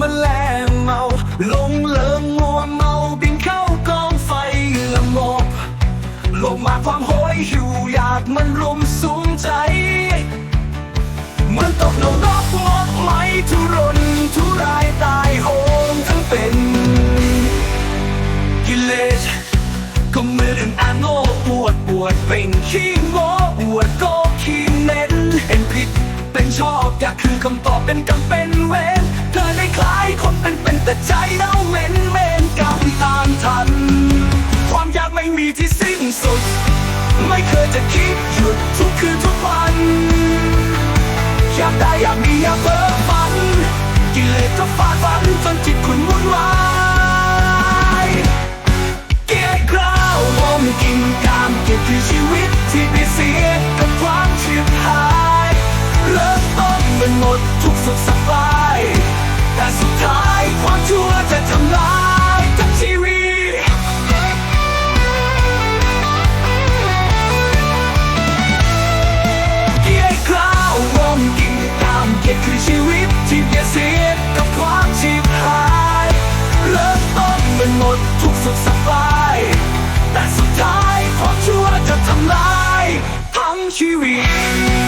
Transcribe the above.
มือนแลงเมาลงเลิงมัวเมาบินเข้ากองไฟละงบลงมาความโหยหิวอยากมันรุมสูงใจเหมือนตกนรกมดไหมทุรนทุรายตายโหงทั้งเป็น กิเลสก็มือนอางโง่ปวดปวดเป็นขี้โง่ปวดก็ขี้เน้นเห็นผิดเป็นชอบอยากคือคำตอบเป็นกำเป็นเวรเธอได้ คนเป็นเป็นแต่ใจเน่าเหม็นเหม็นกับตามทัน ความอยากไม่มีที่สิ้นสุด ไม่เคยจะคิดหยุดทุกคืนทุกวันอยากได้อยากมีอยากเพ้อฝันกิเลสก็ฟาดฟันจนจิตคุณวุ่นวายเกียร์กล้าวมมกินกามเก็บที่ชีวิตที่ไปเสียกับความเฉียบหายเริ่มต้นเป็นหมดทุกสุดสัปดาย ชีวิต